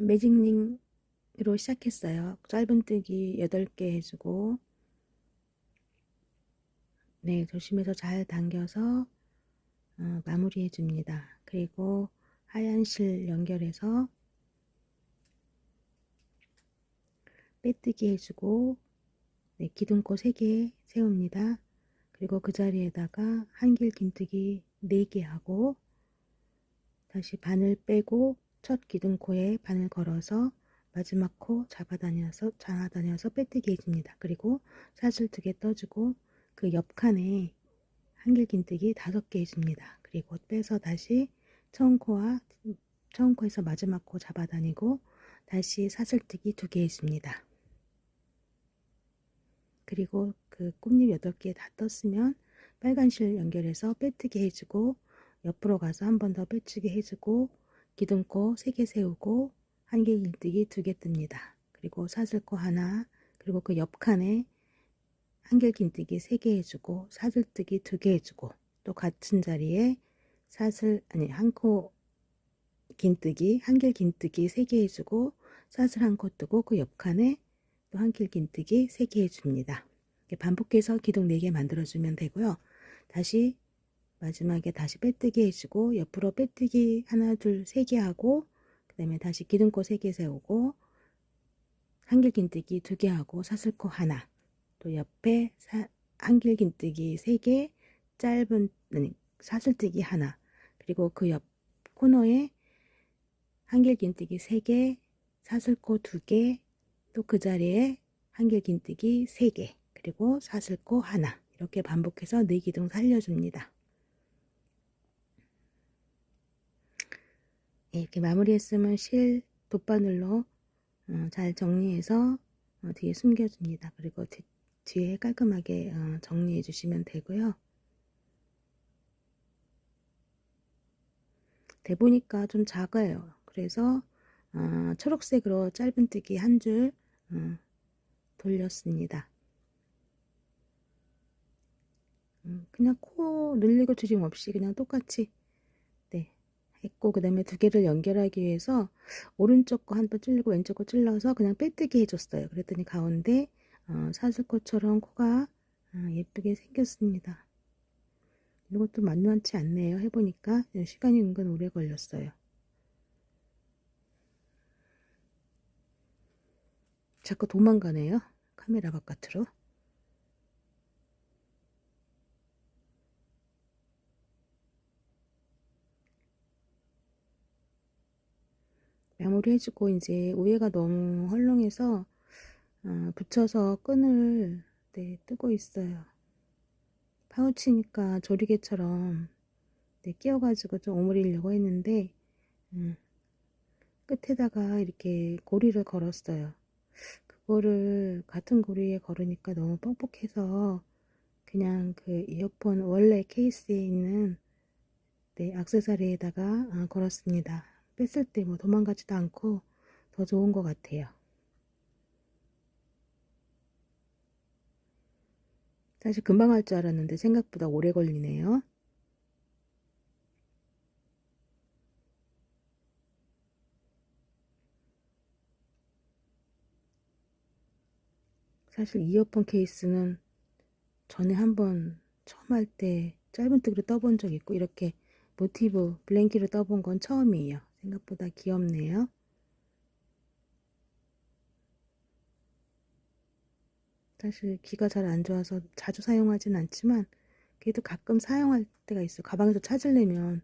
매직링으로 시작했어요. 짧은뜨기 8개 해주고 네 조심해서 잘 당겨서 어, 마무리해 줍니다. 그리고 하얀 실 연결해서 빼뜨기 해주고 네, 기둥코 3개 세웁니다. 그리고 그 자리에다가 한길 긴뜨기 4개 하고 다시 바늘 빼고 첫 기둥코에 바늘 걸어서 마지막 코 잡아다녀서 잡아다녀서 빼뜨기 해줍니다. 그리고 사슬 두 개 떠주고 그 옆칸에 한길 긴뜨기 다섯 개 해줍니다. 그리고 빼서 다시 처음 코와 처음 코에서 마지막 코 잡아다니고 다시 사슬뜨기 두 개 해줍니다. 그리고 그 꽃잎 8개 다 떴으면 빨간 실 연결해서 빼뜨기 해주고 옆으로 가서 한 번 더 빼뜨기 해주고 기둥코 3개 세우고 한길 길뜨기 2개 뜹니다. 그리고 사슬코 하나 그리고 그 옆칸에 한길 긴뜨기 3개 해주고 사슬뜨기 2개 해주고 또 같은 자리에 사슬 아니 한 코 긴뜨기 한길 긴뜨기 3개 해주고 사슬 한 코 뜨고 그 옆칸에 또 한길 긴뜨기 3개 해줍니다. 반복해서 기둥 4개 만들어주면 되고요. 다시 마지막에 다시 빼뜨기 해주고 옆으로 빼뜨기 하나 둘 세 개 하고 그 다음에 다시 기둥코 3개 세우고 한길 긴뜨기 2개 하고 사슬코 하나. 또 옆에 사, 한길 긴뜨기 3개 짧은 아니, 사슬뜨기 하나. 그리고 그 옆 코너에 한길 긴뜨기 3개 사슬코 2개 또 그 자리에 한길 긴뜨기 3개 그리고 사슬코 하나. 이렇게 반복해서 네 기둥 살려줍니다. 예, 이렇게 마무리했으면 실 돗바늘로 어, 잘 정리해서 어, 뒤에 숨겨줍니다. 그리고 뒤, 뒤에 깔끔하게 어, 정리해 주시면 되고요. 대보니까 좀 작아요. 그래서 어, 초록색으로 짧은뜨기 한줄 어, 돌렸습니다. 음, 그냥 코 늘리고 줄임 없이 그냥 똑같이 네 했고 그 다음에 두 개를 연결하기 위해서 오른쪽 거 한 번 찔리고 왼쪽 거 찔러서 그냥 빼뜨기 해줬어요. 그랬더니 가운데 어, 사슬코처럼 코가 어, 예쁘게 생겼습니다. 이것도 만만치 않네요. 해보니까 시간이 은근 오래 걸렸어요. 자꾸 도망가네요. 카메라 바깥으로. 마무리 해주고 이제 우회가 너무 헐렁해서 어, 붙여서 끈을 네, 뜨고 있어요. 파우치니까 조리개처럼 네, 끼워가지고 좀 오므리려고 했는데 음, 끝에다가 이렇게 고리를 걸었어요. 그거를 같은 고리에 걸으니까 너무 뻑뻑해서 그냥 그 이어폰 원래 케이스에 있는 네, 악세사리에다가 어, 걸었습니다. 뺐을 때 뭐 도망가지도 않고 더 좋은 것 같아요. 사실 금방 할 줄 알았는데 생각보다 오래 걸리네요. 사실 이어폰 케이스는 전에 한번 처음 할 때 짧은 뜨기로 떠본 적 있고 이렇게 모티브 블랭키로 떠본 건 처음이에요. 생각보다 귀엽네요. 사실 귀가 잘 안 좋아서 자주 사용하진 않지만 그래도 가끔 사용할 때가 있어요. 가방에서 찾으려면